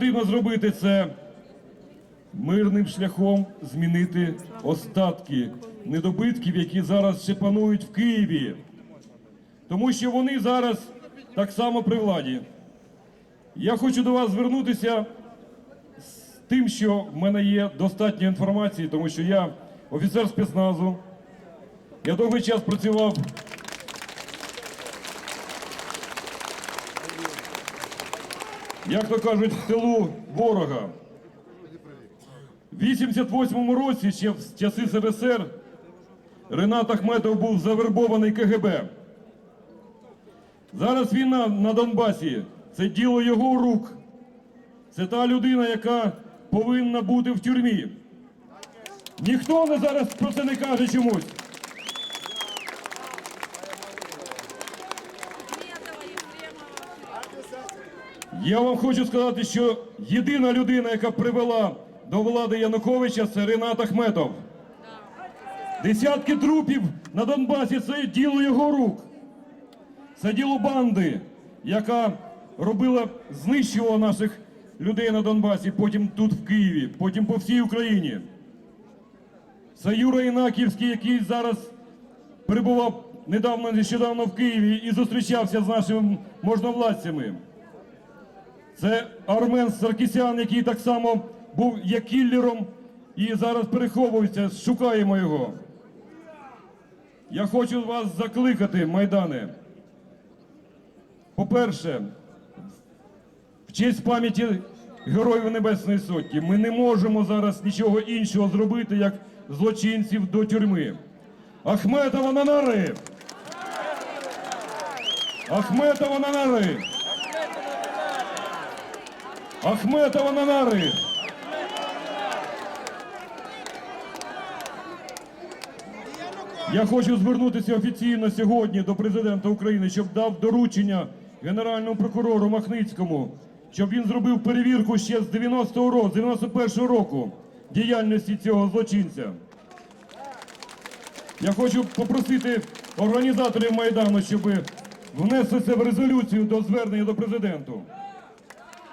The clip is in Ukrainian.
потрібно зробити це мирним шляхом змінити остатки недобитків, які зараз ще панують в Києві. Тому що вони зараз так само при владі. Я хочу до вас звернутися з тим, що в мене є достатньо інформації, тому що я офіцер спецназу. Я довгий час працював як то кажуть, в тилу ворога. В 88-му році, ще в часи СРСР, Ренат Ахметов був завербований КГБ. Зараз війна на Донбасі це діло його рук. Це та людина, яка повинна бути в тюрмі. Ніхто не зараз про це не каже чомусь. Я вам хочу сказати, що єдина людина, яка привела до влади Януковича, це Ренат Ахметов. Десятки трупів на Донбасі це діло його рук. Це діло банди, яка робила, знищувала наших людей на Донбасі, потім тут в Києві, потім по всій Україні. Це Юра Інаківський, який зараз перебував недавно нещодавно в Києві і зустрічався з нашими можновладцями. Це Армен Саркісян, який так само був є кіллером і зараз переховується, шукаємо його. Я хочу вас закликати, майдане. По-перше, в честь пам'яті Героїв Небесної Сотні ми не можемо зараз нічого іншого зробити, як злочинців до тюрми. Ахметова на нари! Ахметова на нари! Ахметова на нари! Я хочу звернутися офіційно сьогодні до президента України, щоб дав доручення генеральному прокурору Махницькому, щоб він зробив перевірку ще з 90-го року, з 91-го року діяльності цього злочинця. Я хочу попросити організаторів Майдану, щоб внесли це в резолюцію до звернення до президенту.